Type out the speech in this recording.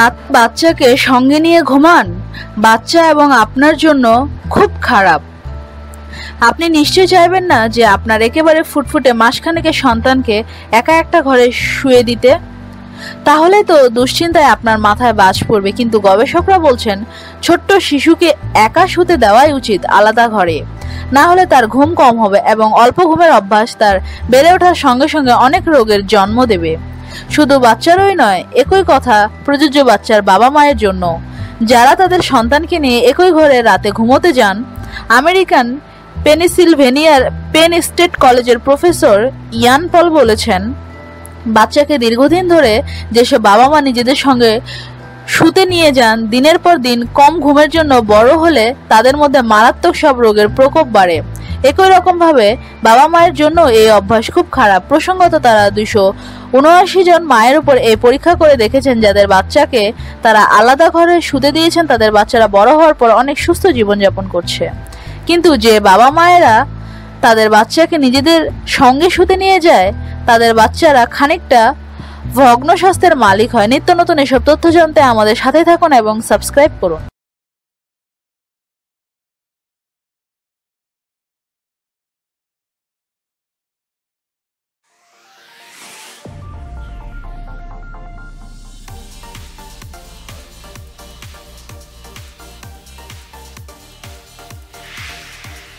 রাত বাচ্চাকে সঙ্গে নিয়ে ঘুমান। বাচ্চা এবং আপনার জন্য খুব খারাপ। আপনি নিশ্চয় চাইবেন না যে আপনার একেবারে ফুটফুটে মাসখানেকের সন্তানকে একা একটা ঘরে শুয়ে দিতে। তাহলে তো দুশ্চিন্তায় আপনার মাথায় বাজ পড়বে, কিন্তু গবেষকরা বলছেন, ছোট্ট শিশুকে একা শুতে দেওয়াই উচিত আলাদা ঘরে। না হলে তার ঘুম কম হবে এবং অল্প ঘুমের অভ্যাস তার বেড়ে ওঠার সঙ্গে সঙ্গে অনেক রোগের জন্ম দেবে। শুধু বাচ্চারই নয়, একই কথা প্রযোজ্য বাচ্চার বাবা মায়ের জন্য। যারা তাদের সন্তানকে নিয়ে একই ঘরে রাতে ঘুমোতে যান, আমেরিকান পেনিসিলভেনিয়ার পেন স্টেট কলেজের প্রফেসর ইয়ান পল বলেছেন, বাচ্চাকে দীর্ঘদিন ধরে যেসব বাবা মা নিজেদের সঙ্গে শুতে নিয়ে যান, দিনের পর দিন কম ঘুমের জন্য বড় হলে তাদের মধ্যে মারাত্মক সব রোগের প্রকোপ বাড়ে। একই রকম ভাবে বাবা মায়ের জন্য এই অভ্যাস খুব খারাপ। প্রসঙ্গত তারা দুশো উনআশি জন মায়ের উপর এই পরীক্ষা করে দেখেছেন যাদের বাচ্চাকে তারা আলাদা ঘরে শুতে দিয়েছেন, তাদের বাচ্চারা বড় হওয়ার পর অনেক সুস্থ জীবনযাপন করছে। কিন্তু যে বাবা মায়েরা তাদের বাচ্চাকে নিজেদের সঙ্গে শুতে নিয়ে যায়, তাদের বাচ্চারা খানিকটা ভগ্ন স্বাস্থ্যের মালিক হয়। নিত্য নতুন এসব তথ্য জানতে আমাদের সাথে থাকুন এবং সাবস্ক্রাইব করুন।